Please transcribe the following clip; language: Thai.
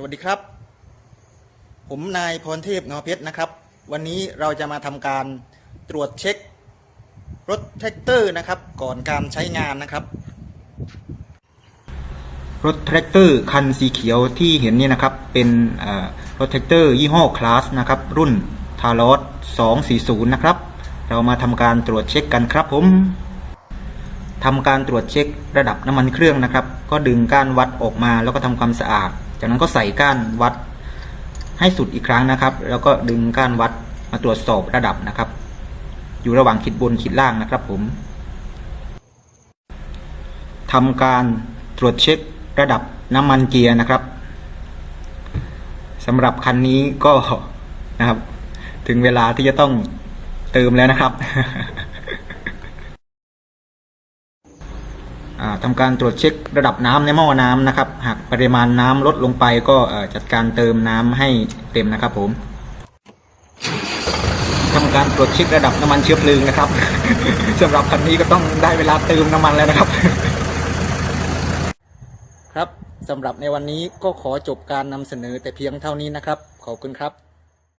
สวัสดีครับ ผมนายพรเทพเงาเพชรนะครับ วันนี้เราจะมาทำการตรวจเช็ครถแท็กเตอร์นะครับ ก่อนการใช้งานนะครับ รถแทรกเตอร์คันสีเขียวที่เห็นนี่นะครับ เป็นรถแทรกเตอร์ยี่ห้อคลาสนะครับ รุ่นทารอส240 นะครับ เรามาทำการตรวจเช็คกันครับผมทำการตรวจเช็คระดับน้ำมันเครื่องนะครับ ก็ดึงก้านวัดออกมาแล้วก็ทำความสะอาด จากนั้นก็ใส่ก้านวัดให้สุดอีกครั้งนะครับ แล้วก็ดึงก้านวัดมาตรวจสอบระดับนะครับ อยู่ระหว่างขีดบนขีดล่างนะครับผมทำการตรวจเช็คระดับน้ำมันเกียร์นะครับสำหรับคันนี้ก็นะครับ ถึงเวลาที่จะต้องเติมแล้วนะครับ อ่าทำการตรวจเช็คระดับน้ำในหม้อน้ำนะครับ หากปริมาณน้ำลดลงไปก็จัดการเติมน้ำให้เต็มนะครับผมทำการตรวจเช็คระดับน้ำมันเชื้อเพลิงนะครับสำหรับคันนี้ก็ต้องได้เวลาเติมน้ำมันแล้วนะครับ ครับสำหรับในวันนี้ก็ขอจบการนำเสนอแต่เพียงเท่านี้นะครับ ขอบคุณครับ